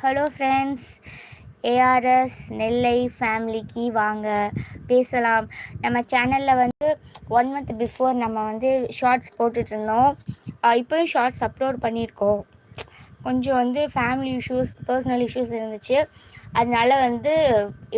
Hello friends ARS நெல்லை ஃபேமிலிக்கு வாங்க. பேசலாம். நம்ம சேனலில் வந்து ஒன் மந்த் பிஃபோர் நம்ம வந்து ஷார்ட்ஸ் போட்டுட்ருந்தோம் இப்போயும் ஷார்ட்ஸ் அப்லோட் பண்ணியிருக்கோம். கொஞ்சம் வந்து ஃபேமிலி இஷ்யூஸ் பர்சனல் இஷ்யூஸ் இருந்துச்சு. அதனால வந்து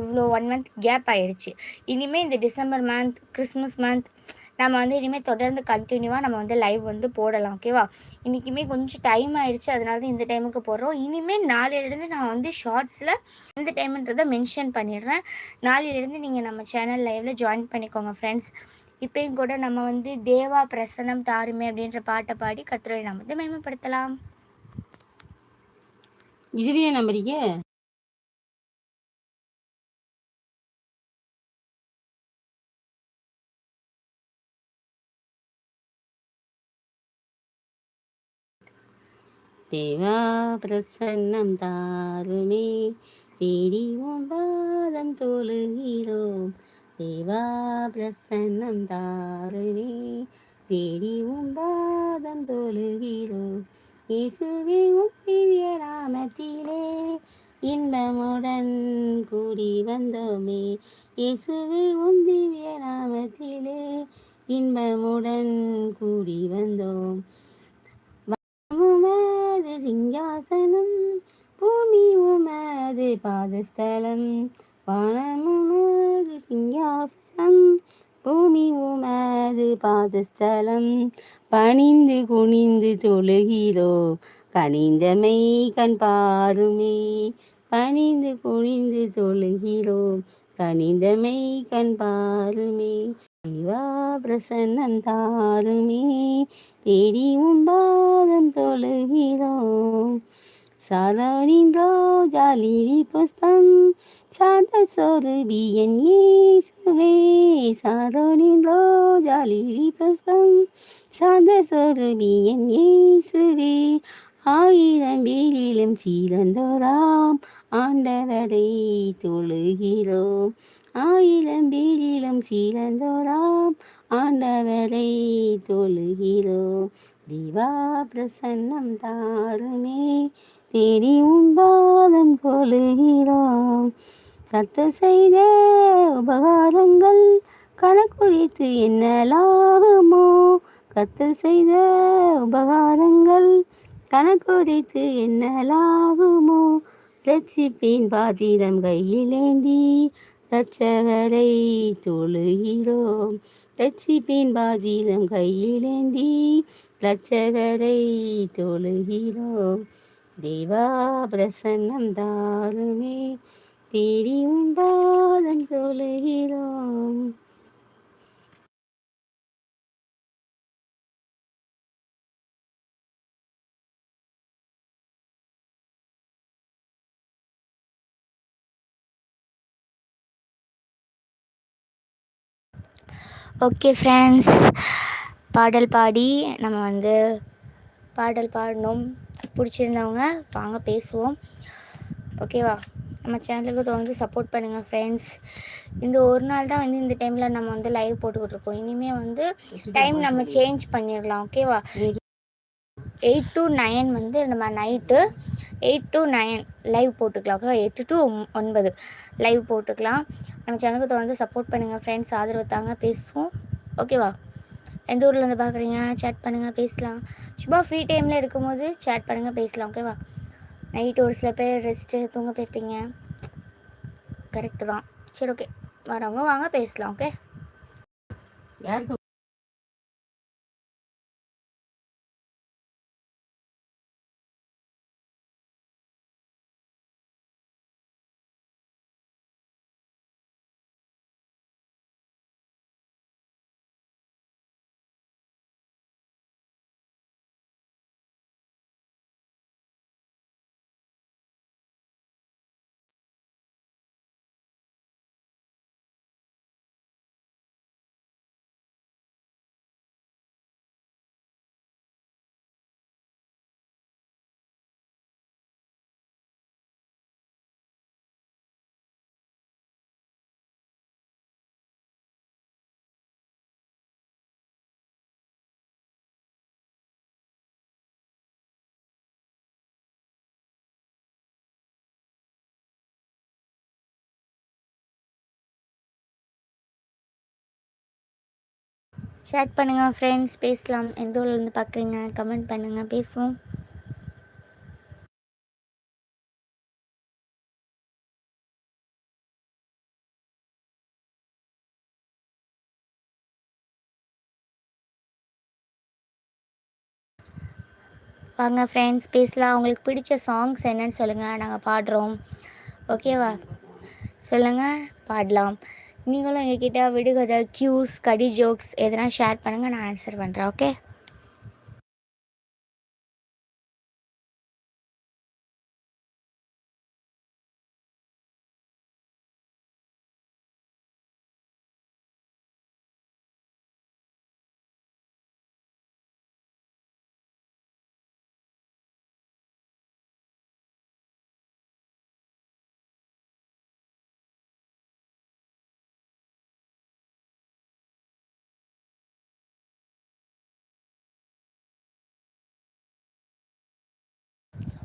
இவ்வளோ ஒன் மந்த் கேப் ஆகிடுச்சு இனிமேல் இந்த டிசம்பர் மந்த் கிறிஸ்மஸ் மந்த் நம்ம வந்து இனிமேல் தொடர்ந்து கண்டினியூவாக நம்ம வந்து லைவ் வந்து போடலாம் ஓகேவா இன்றைக்குமே கொஞ்சம் டைம் ஆகிடுச்சு அதனால தான் இந்த டைமுக்கு போடுறோம். இனிமேல் நாளையிலேருந்து நான் வந்து ஷார்ட்ஸில் இந்த டைம்ன்றதை மென்ஷன் பண்ணிடுறேன். நாளையிலேருந்து நீங்கள் நம்ம சேனல் லைவில் ஜாயின் பண்ணிக்கோங்க ஃப்ரெண்ட்ஸ் இப்போயும் கூட நம்ம வந்து தேவா பிரசனம் தாருமே அப்படின்ற பாட்டை பாடி கத்துரை நம்ம வந்து மேம்படுத்தலாம் இதுலயே நம்புறீங்க? தேவா பிரசன்னம் தாருமே. தேடி உன் பாதம் தொழுகிறோம். தேவா பிரசன்னம் தாருமே. தேடி உன் பாதம் தொழுகிறோம். இயேசுவே உன் திவ்ய நாமத்திலே இன்பமுடன் கூடி வந்தோமே. இயேசுவே உன் திவ்ய நாமத்திலே இன்பமுடன் கூடி வந்தோம். உமது சிங்காசனம் பூமி உமது பாதஸ்தலம் வானமுமது சிங்காசனம் பூமி உமது பாதஸ்தலம். பணிந்து குனிந்து தொழுகிறோ கனிந்தமை கண் பாருமே. பணிந்து குனிந்து தொழுகிறோ கனிந்தமை கண் பாருமே. சிவா பிரசன்னம் தாருமே தேடி உம்பாதம் தொழுகிறோம். சாதாரின் ஜாலிரி புஸ்தம் சாந்த சொருபியன் இயேசுவே. சாரோனின் ஜாலிரி புஸ்தம் சாந்த சொருபியன் இயேசுவே. ஆயிரம் பேரிலும் சீரந்தோராம் ஆண்டவரை தொழுகிறோம். ஆயிலம் வீரிலும் சீரந்தோராம் ஆண்டவரை தொழுகிறோம். திவா பிரசன்னம் தாருமே தேடி உண்பாதம் கொழுகிறோம். கத்த செய்த உபகாரங்கள் கணக்குறித்து என்னலாகுமோ? கத்த செய்த உபகாரங்கள் கணக்குறித்து என்னலாகுமோ? லட்சிப்பின் பாத்திரம் கையிலேந்தி ரட்சகரை தொழுகிறோம். ரட்சிப்பின் பாதிலம் கையிலேந்தி ரட்சகரை தொழுகிறோம். தேவா பிரசன்னம் தாருமே தேடி உண்டாதன் தொழுகிறோம். ஓகே ஃப்ரெண்ட்ஸ் பாடல் பாடி நம்ம வந்து பாடல் பாடணும். பிடிச்சிருந்தவங்க வாங்க பேசுவோம். ஓகேவா நம்ம சேனலுக்கு தொடர்ந்து சப்போர்ட் பண்ணுங்கள் ஃப்ரெண்ட்ஸ் இந்த ஒரு நாள் தான் வந்து இந்த டைமில் நம்ம வந்து லைவ் போட்டுக்கிட்டு இருக்கோம் இனிமேல் வந்து டைம் நம்ம சேஞ்ச் பண்ணிடலாம். ஓகேவா எயிட் டு நைன் வந்து நம்ம night eight to nine live போட்டுக்கலாம். ஓகே எட்டு டு ஒன்பது லைவ் போட்டுக்கலாம். நம்ம சேனலுக்கு தொடர்ந்து சப்போர்ட் பண்ணுங்கள் ஃப்ரெண்ட்ஸ் ஆதரவு தாங்க பேசுவோம். ஓகேவா? எந்த ஊர்லேருந்து பார்க்குறீங்க சேட் பண்ணுங்கள் பேசலாம். சும்மா ஃப்ரீ டைமில் இருக்கும்போது சேட் பண்ணுங்கள் பேசலாம். ஓகேவா? நைட்டு ஒரு சில பேர் ரெஸ்ட்டு தூங்க போயிருப்பீங்க. கரெக்டு தான். சரி ஓகே வரவங்க வாங்க பேசலாம் ஓகே சேட் பண்ணுங்கள் ஃப்ரெண்ட்ஸ் பேசலாம். எந்த ஊர்லேருந்து பார்க்குறீங்க கமெண்ட் பண்ணுங்கள் பேசுவோம். வாங்க ஃப்ரெண்ட்ஸ் பேசலாம். உங்களுக்கு பிடிச்ச சாங்ஸ் என்னன்னு சொல்லுங்கள் நாங்கள் பாடுறோம். ஓகேவா சொல்லுங்கள் பாடலாம். நீங்களும் எங்ககிட்ட விடுகதை க்யூஸ் கடி ஜோக்ஸ் எதனா ஷேர் பண்ணுங்கள் நான் ஆன்சர் பண்ணுறேன் ஓகே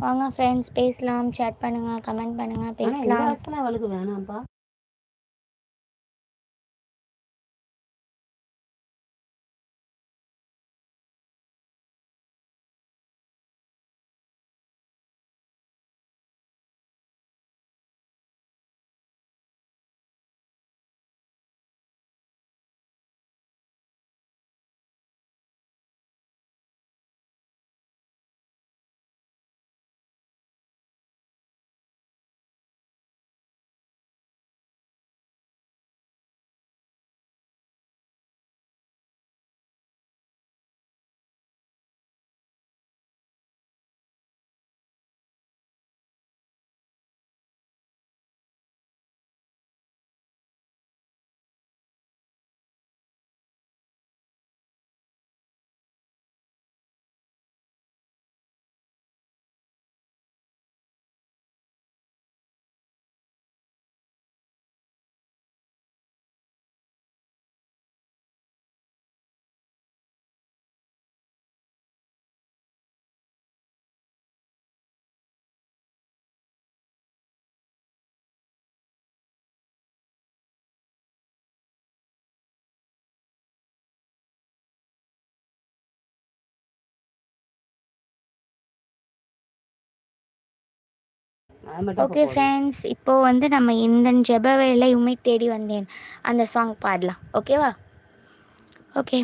வாங்க ஃப்ரெண்ட்ஸ் பேசலாம் சேட் பண்ணுங்கள் கமெண்ட் பண்ணுங்கள் இந்த பேசலாம். அவளுக்கு வேணாம்ப்பா. ஓகே. ஃப்ரெண்ட்ஸ் இப்போது வந்து நம்ம இந்த ஜெப வேலை உமை தேடி வந்தேன். அந்த சாங் பாடலாம். ஓகேவா ஓகே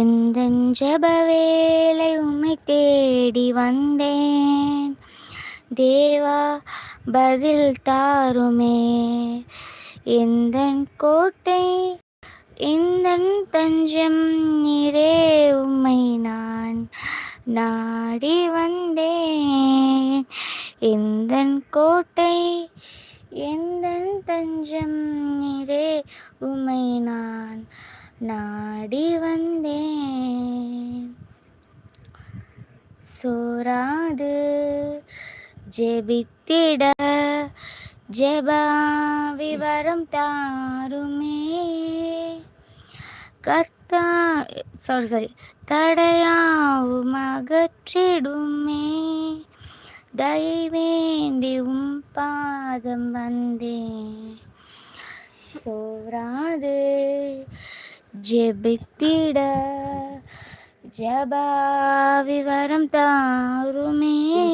எந்த ஜெப வேலை உமை தேடி வந்தேன். தேவா பதில் தாருமே. எந்த கோட்டை இந்த தஞ்சம் நீரே உம்மை நான் நாடி வந்தேன். எந்த கோட்டை எந்த தஞ்சம் நிறே உமை நான் நாடி வந்தேன். சோராது ஜெபித்திட ஜெபா விவரம் தாருமே. கர்த்தா சாரி சாரி தடையாவும் அகற்றிடுமே. தயவேண்டி உம் பாதம் வந்தேன். சோராது ஜெபித்திட ஜபாவிவரம் தாருமே.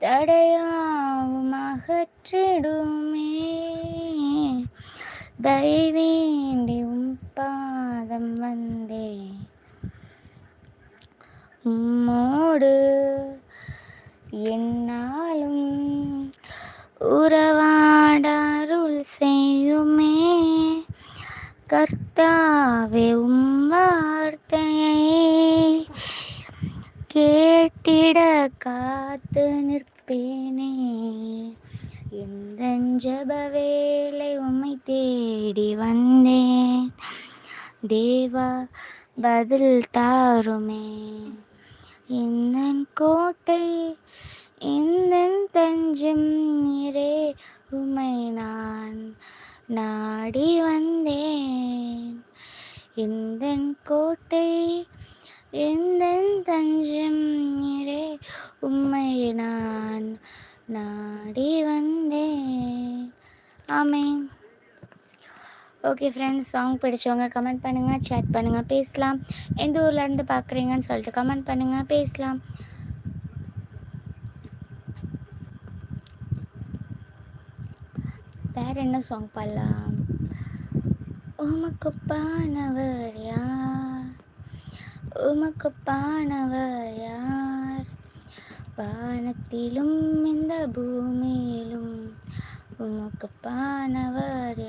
தடையாவும் அகற்றிடுமே. தயவேண்டி உம் பாதம் வந்தேன். உம்மோடு என்னாலும் உறவாடருள் செய்யுமே. கர்த்தாவே உம் வார்த்தையை கேட்டிட காத்து நிற்பேனே. எந்த ஜப வேலை உம்மை தேடி வந்தேன். தேவா பதில் தாருமே. என்னன் கோட்டை என்னன் தஞ்சம் நீரே உமை நான் நாடி வந்தேன். எந்தன் கோட்டை எந்தன் தஞ்சம் நீரே உம்மை நான் நாடி வந்தேன் ஆமென் ஓகே ஃப்ரெண்ட்ஸ் சாங் பிடிச்சவங்க கமெண்ட் பண்ணுங்கள் சேட் பண்ணுங்கள் பேசலாம். எந்த ஊர்லேருந்து பார்க்குறீங்கன்னு சொல்லிட்டு கமெண்ட் பண்ணுங்கள் பேசலாம். வேறு என்ன சாங் பாடலாம்? உமக்குப்பானவர் யார்? உமக்குப்பானவர் யார்? வானத்திலும் இந்த பூமியிலும் உமக்குப்பானவர்